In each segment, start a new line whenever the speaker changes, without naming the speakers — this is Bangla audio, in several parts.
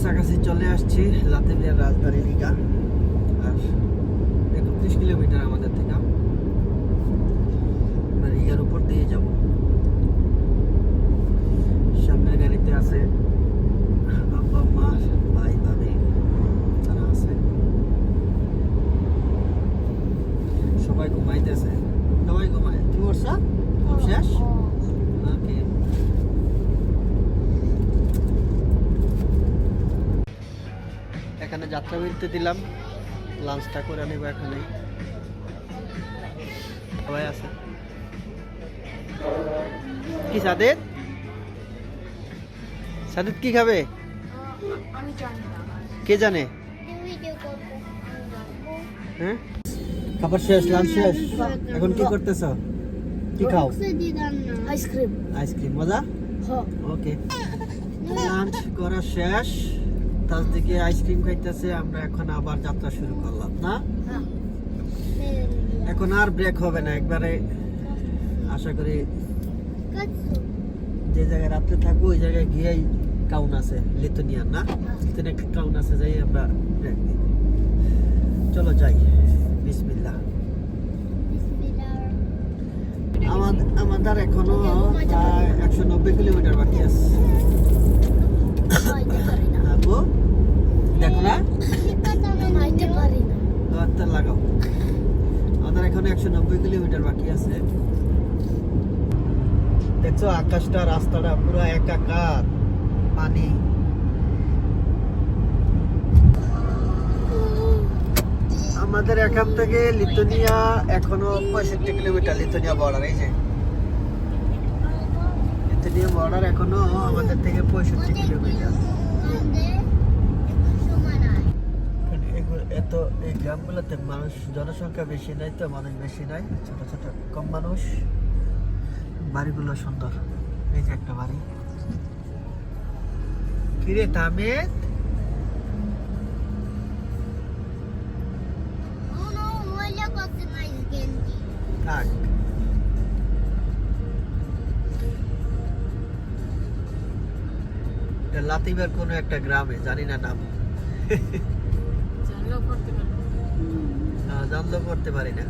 কাছাকাছি চলে আসছি লাতিবিয়ার রাজধানী লিগা আর একত্রিশ কিলোমিটার আমাদের থেকে আমরা লিগার উপর দিয়ে যাব সামনের গাড়িতে আছে আব্বা মা ভাই ভাবি তারা আছে সবাই ঘুমাইতেছে সবাই ঘুমায় তুমি উঠছা ঘুম শেষ ওকে যাত্রা বিরতি দিলাম। লাঞ্চটা করে নেব এখানেই। সবাই আছে। কি সাদেদ সাদেদ কি খাবে? কে জানে? হ্যাঁ? খাবার শেষ লাঞ্চ শেষ। এখন কি করতেছ? কি খাও?
আইসক্রিম
আইসক্রিম মজা? ওকে লাঞ্চ করা শেষ। তার দিকে আইসক্রিম খাইতেছে আমরা এখন আবার যাত্রা শুরু করলাম না? এখন আর ব্রেক হবে না একবারে আশা করি যে জায়গায় রাত্রে থাকব ওই জায়গায় গিয়েই টাউন আছে লিথুনিয়ান না? লিথুনিয়া একটা টাউন আছে যাই আমরা ব্রেক দিই। চলো যাই বিসমিল্লাহ। আমাদের এখনও একশো নব্বই কিলোমিটার বাকি আছে। আমাদের এখন একশো নব্বই কিলোমিটার বাকি আছে। দেখছ, আকাশটা, রাস্তাটা পুরো একাকার। পানি। আমাদের এখান থেকে লিথুনিয়া এখনও পঁয়ষট্টি কিলোমিটার লিথুনিয়া বর্ডার এই যে। লিথুনিয়া বর্ডার এখনও আমাদের থেকে পঁয়ষট্টি কিলোমিটার এখানে এগুলো এত এই গ্রামগুলোতে মানুষ জনসংখ্যা বেশি নাই তো মানুষ বেশি নাই ছোট ছোট কম মানুষ। বাড়িগুলো সুন্দর এই যে একটা বাড়ি। কিরে তামেদ থাক। লাতিবের কোনো একটা গ্রামে জানি না নাম।
করতে
জানলেও করতে পারি না।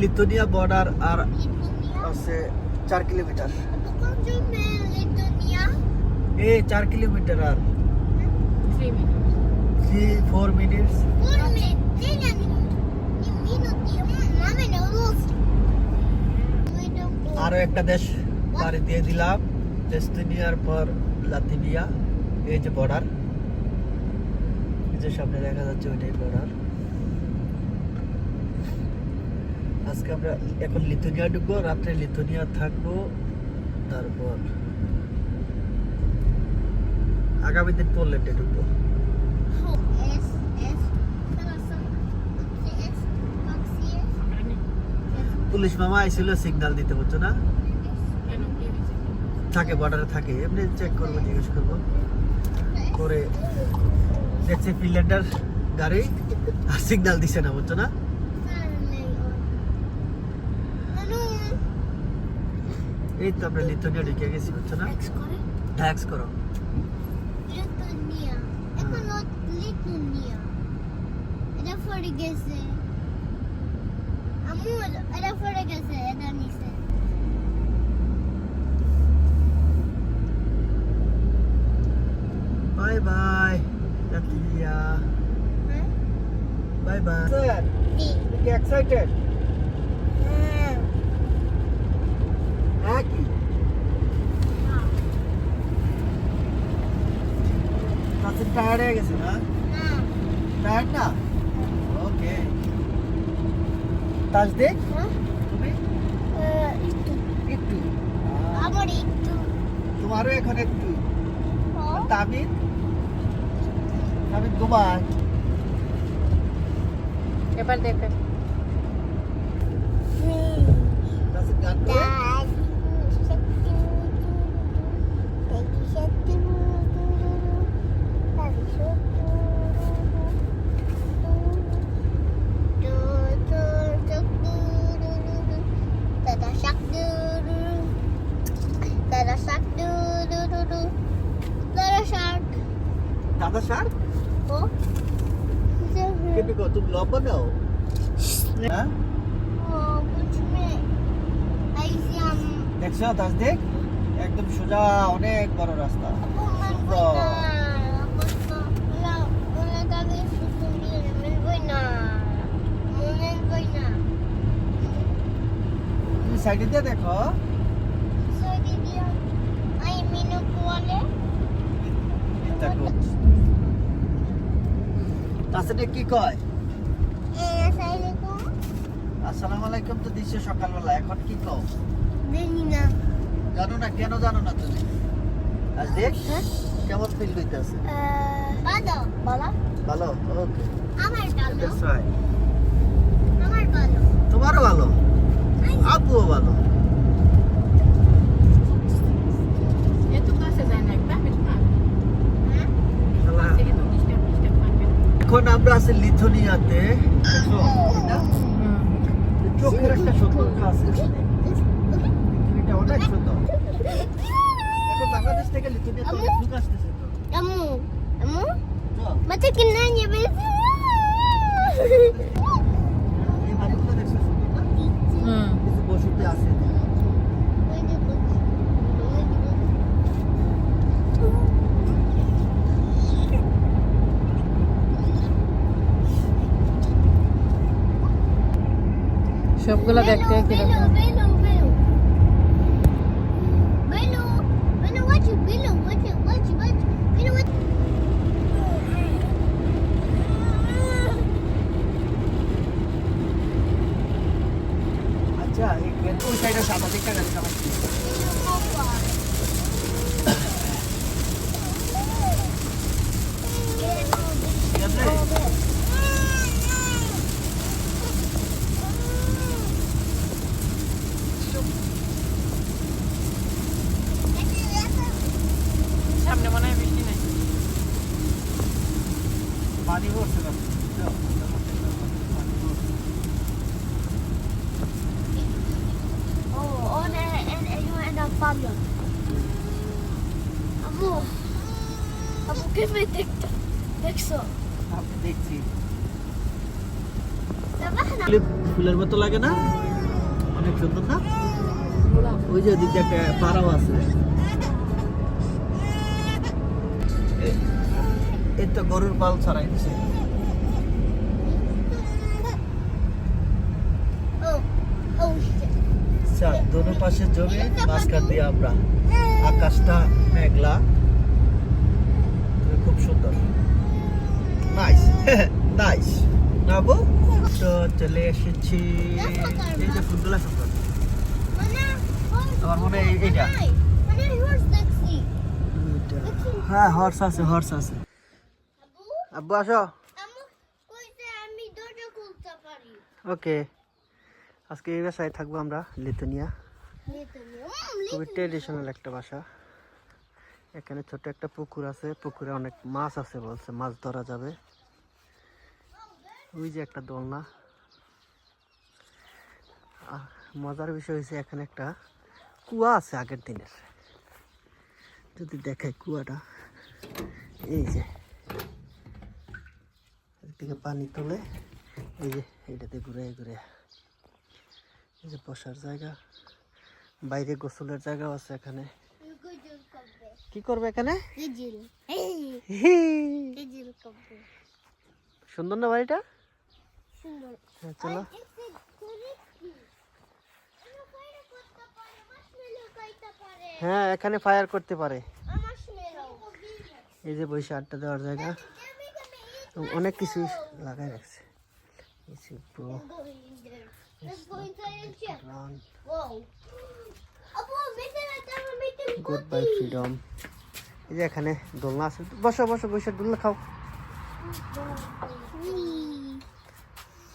লিথুনিয়া বর্ডার আর আছে চার কিলোমিটার। এ, চার কিলোমিটার আর।
থ্রি
ফোর মিনিটস আরও একটা দেশ পাড়ি দিয়ে দিলাম এস্তোনিয়ার পর লাতিভিয়া এই যে বর্ডার এই যে সামনে দেখা যাচ্ছে ওইটাই বর্ডার আজকে আমরা এখন লিথুনিয়া ঢুকবো, রাত্রে লিথুনিয়া থাকব, তারপর আগামী দিন পোল্যান্ডে ঢুকবো। পুলিশ মামা আইছিল সিগন্যাল দিতে বুঝছ না? থাকে বর্ডারে থাকে, এমনি চেক করব, জিজ্ঞেস করব। করে দেখছি ফিনল্যান্ডার গাড়ি, আর সিগন্যাল দিছে না বুঝছ না? এই তো আমরা লিথুনিয়া ঢুকে গেছি বুঝছ না? ট্যাক্স করো।
পড়ে গেছে। আমু এটা পড়ে গেছে এটা নিচে
বাই বাই লাতিভিয়া
হ্যাঁ
বাই বাই স্যার কি এক্সাইটেড
হ্যাঁ
হ্যাঁ কি কাছে টায়ার্ড হয়ে গেছে না?
না
টায়ার্ড না? ওকে তাজ দেখ
হ্যাঁ
তুমি
একটু আবার একটু
তোমারও এখন একটু তামিল? তামিল ঘুমায়
এবার দেখে।
আপু দাদা স্যার? কেটে গো তুমি লব বানাও হ্যাঁ? দেখছ দাস দেখ? একদম সোজা অনেক বড় রাস্তা। তুমি সাইডে দেখো। তাছাড়া কি কয়? আসসালামু আলাইকুম তো দিচ্ছে সকালবেলা এখন কি কও? জানো না। কেন জানো না তুমি? আজ দেখ কেমন ফিল হইতেছে?
বালা
ভালো। ওকে।
আমার ভালো। আমার ভালো।
তোমারও ভালো? আব্বুও ভালো?
এত কাছে যায় না না
হ্যাঁ
শালা,
থেকে তো ডিস্টার্ব ডিস্টার্ব থাকবে
এখন আমরা আছি লিথুনিয়াতে চোখের একটা সৌন্দর্য আছে এটা অনেক সুন্দর। এখন বাংলাদেশ থেকে লিথুনিয়াতে অনেক লোক আসতেছে তো।
Kamu
তো,
macam kenanya biasa.
এই বাড়িগুলো দেখছ সুন্দর না?
হুম।
কিছু বসতি আছে
সবগুলো দেখতে কিরকম
দেখছি ফুলের মতো লাগে না? অনেক সুন্দর না? ওই যে ওদিকে একটা পাড়াও আছে। তো গরুর পাল ছাড়াই দিছে দোনো পাশে জমি মাঝখান দিয়ে আমরা। আকাশটা মেঘলা তবে খুব সুন্দর নাইস নাইস না বউ তো চলে এসেছি। এই যে ফুলগুলা সুন্দর? আমার মনে এইটা। হ্যাঁ হর্স আছে হর্স আছে। আব্বু আসো। ওকে। আজকে এই বাসায় থাকব আমরা লিথুনিয়া খুবই ট্রেডিশনাল একটা বাসা। এখানে ছোট একটা পুকুর আছে। পুকুরে অনেক মাছ আছে বলছে, মাছ ধরা যাবে। ওই যে একটা দোলনা। মজার বিষয় হয়েছে এখানে একটা কুয়া আছে আগের দিনের। যদি দেখায় কুয়াটা। এই যে। এর থেকে পানি তোলে। এই যে এটাতে ঘুরে ঘুরে এই যে বসার জায়গা। বাইরে গোসলের জায়গাও আছে এখানে। কি করবে এখানে? সুন্দর না বাড়িটা? হ্যাঁ চলো। হ্যাঁ এখানে ফায়ার করতে পারে। এই যে বসে আড্ডা দেওয়ার জায়গা। অনেক কিছু লাগাই রাখছে। by freedom এই যে এখানে দোলনা আছে। বসো বসো, বসে, দোলনা খাও।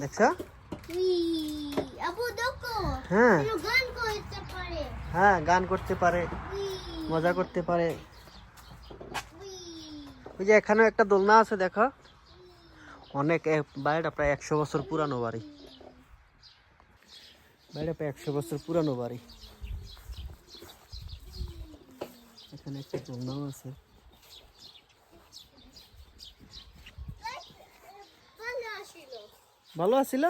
দেখছ? হ্যাঁ? হ্যাঁ গান করতে পারে, মজা করতে পারে। ওই যে এখানেও একটা দোলনা আছে, দেখো। অনেক বাড়িটা প্রায় একশো বছর পুরানো বাড়ি। বাড়িটা প্রায় একশো বছর পুরানো বাড়ি। এখানে একটা দোলনাও আছে
ভালো
আছিল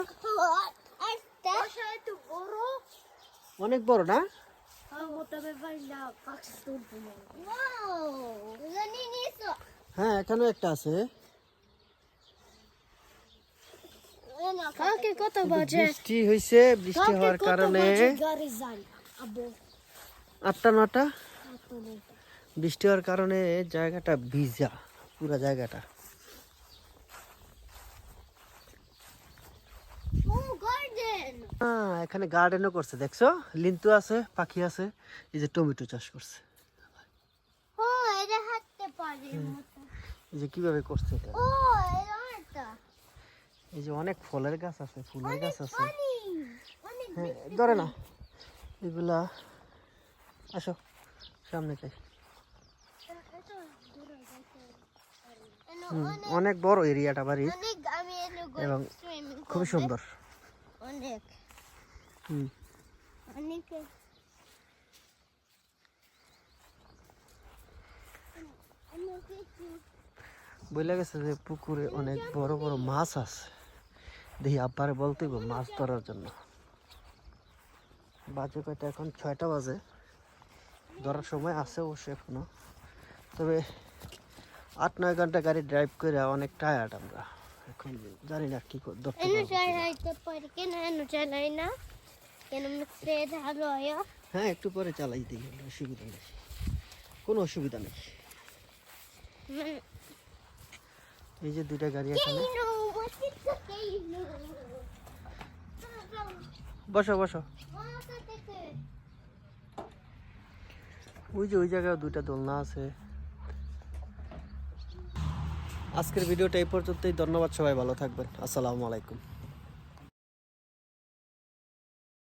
অনেক বড় না? হ্যাঁ এখানেও একটা আছে। বৃষ্টি হয়েছে বৃষ্টি হওয়ার কারণে আটটা নটা? বৃষ্টি হওয়ার কারণে জায়গাটা ভিজা পুরা জায়গাটা। হ্যাঁ এখানে গার্ডেনও করছে দেখছ? লিন্তু আছে পাখি আছে এই যে টমেটো চাষ করছে। এই যে কীভাবে করছে এই যে অনেক ফলের গাছ আছে ফুলের গাছ আছে। হ্যাঁ ধরে না এগুলা আসো সামনে যাই হুম, অনেক বড় এরিয়াটা
এনে
এবং খুবই সুন্দর।
অনেক।
হুম।
অনেক।
গেছে যে পুকুরে অনেক বড় বড় মাছ আছে। দেখি আব্বারে বলতে হইবো মাছ ধরার জন্য। বাজে কয়টা এখন ছয়টা বাজে। ধরার সময় আছে অবশ্যই এখনও। তবে আট নয় ঘণ্টা গাড়ি ড্রাইভ করে অনেক টায়ার্ড আমরা। এখন জানি না কি
হ্যাঁ?
একটু পরে চালাই দিই অসুবিধা নেই। কোনো অসুবিধা নেই। এই যে দুইটা গাড়ি এখানে। বসো বসো। ওই যে ওই জায়গায় দুইটা দোলনা আছে। আজকের ভিডিওটা এই পর্যন্তই। ধন্যবাদ সবাই ভালো থাকবেন। আসসালামু আলাইকুম।